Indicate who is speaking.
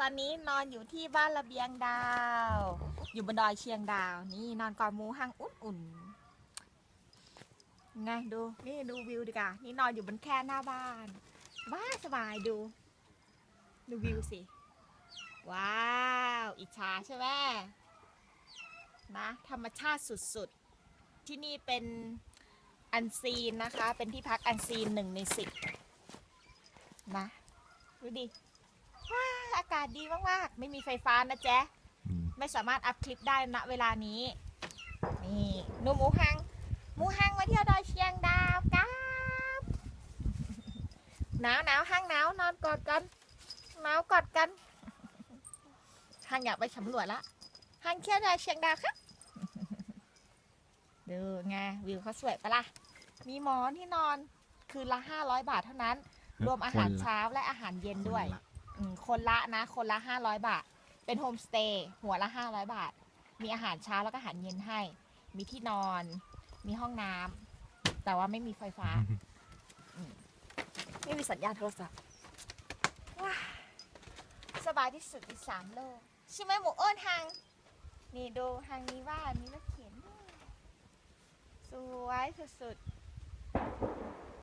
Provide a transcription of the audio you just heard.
Speaker 1: ตอนนี้นอนอยู่ที่บ้านระเบียงดาว อยู่บนดอยเชียงดาว นี่นอนกอดหมูห้างอุ่นๆไงดูนี่ดูวิวดีกว่านี่นอนอยู่บนแคร่หน้าบ้านบ้าสบายดู ดูวิวสิ ว้าว อิจฉาใช่ไหมนะธรรมชาติสุดๆ ที่นี่เป็นอันซีนนะคะ เป็นที่พักอันซีนหนึ่งในสิบนะ ดูดิว้าว อากาศดีมากๆ ไม่มีไฟฟ้านะแจ๊ะ
Speaker 2: อืม
Speaker 1: ไม่สามารถอัพคลิปได้ณเวลานี้ นี่หนูหมูหังหมูหังมาเที่ยวดอยเชียงดาวครับหนาวหนาวห้างหนาวนอนกอดกันหนาวกอดกันห้างอยากไปสำรวจละห้างเที่ยวดอยเชียงดาวครับดูไงวิวเขาสวยปะล่ะมีหมอนที่นอนคืนละห้าร้อยบาทเท่านั้น รวมอาหาร
Speaker 2: คนละ
Speaker 1: เช้าและอาหารเย็นด้วย
Speaker 2: คนละ
Speaker 1: อืมคนละนะ คนละห้าร้อยบาท เป็นโฮมสเตย์หัวละห้าร้อยบาท มีอาหารเช้าแล้วก็อาหารเย็นให้ มีที่นอน มีห้องน้ำแต่ว่าไม่มีไฟฟ้า อืมไม่มีสัญญาณโทรศัพท์ว้าสบายที่สุดในสามโลกใช่ไหมหมูอ้นทาง นี่ดูทางนี้ว่ามีรถเข็นด้วยสวยสุดๆ